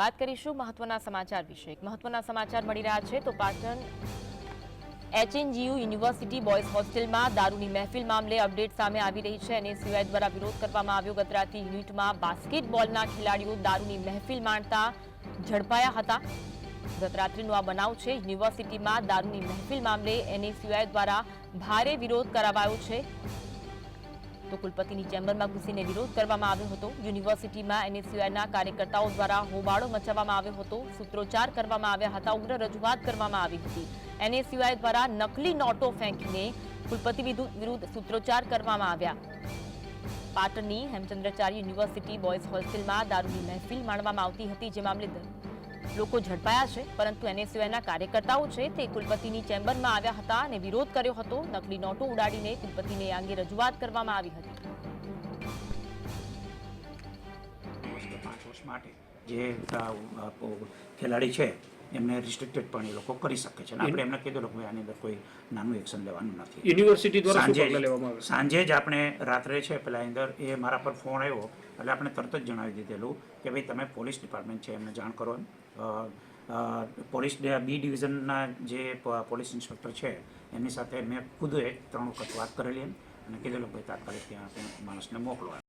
વાત કરીશું મહત્વના સમાચાર વિશે. મહત્વના સમાચાર મળી રહ્યા છે તો પાટણ એચએનજીયુ યુનિવર્સિટી બોયઝ હોસ્ટેલમાં દારૂની મહેફિલ મામલે અપડેટ સામે આવી રહી છે અને સીઆઈ દ્વારા વિરોધ કરવામાં આવ્યો. ગત રાત્રે યુનિટમાં બાસ્કેટબોલના ખેલાડીઓ દારૂની મહેફિલ માણતા ઝડપાયા હતા. ગતરાત્રિનો આ બનાવ છે. યુનિવર્સિટીમાં દારૂની મહેફિલ મામલે એનએસયુઆઈ દ્વારા ભારે વિરોધ કરાવાયો છે. તો કુલપતિની ચેમ્બરમાં ઘૂસીને વિરોધ કરવામાં આવ્યો હતો. યુનિવર્સિટીમાં એનએસયુઆઈના કાર્યકર્તાઓ દ્વારા હોબાળો મચાવવામાં આવ્યો હતો. સૂત્રોચ્ચાર કરવામાં આવ્યા હતા. ઉગ્ર રજૂઆત કરવામાં આવી હતી. એનએસયુઆઈ દ્વારા નકલી નોટો ફેંકીને કુલપતિ વિરુદ્ધ સૂત્રોચ્ચાર કરવામાં આવ્યા. પાટણની હેમચંદ્રાચાર્ય યુનિવર્સિટી બોયઝ હોસ્ટેલમાં દારૂની મહેફિલ માણવામાં આવતી હતી. જે મામલે લોકો ઝડપાયા છે પરંતુ એનએસયુઆઈના કાર્યકર્તાઓ છે તે કુલપતિની ચેમ્બરમાં આવ્યા હતા અને વિરોધ કર્યો હતો. નકલી નોટો ઉડાડીને કુલપતિને એ અંગે રજૂઆત કરવામાં આવી હતી. પાંચ વર્ષ માટે જે ખેલાડી છે એમને રિસ્ટ્રિક્ટેડ પણ એ લોકો કરી શકે છે. અને આપણે એમને કીધું કે આની અંદર કોઈ નાનું એક્શન લેવાનું નથી. યુનિવર્સિટી દ્વારા સાંજે સાંજે જ આપણે રાત્રે છે પેલા અંદર એ મારા પર ફોન આવ્યો. એટલે આપણે તરત જ જણાવી દીધેલું કે ભાઈ તમે પોલીસ ડિપાર્ટમેન્ટ છે એમને જાણ કરો એમ. પોલીસ બી ડિવિઝનના જે પોલીસ ઇન્સ્પેક્ટર છે, એમની સાથે મેં ખુદ એક ત્રણ વખત વાત કરેલી અને કીધેલું ભાઈ તાત્કાલિક ત્યાં માણસને મોકલો.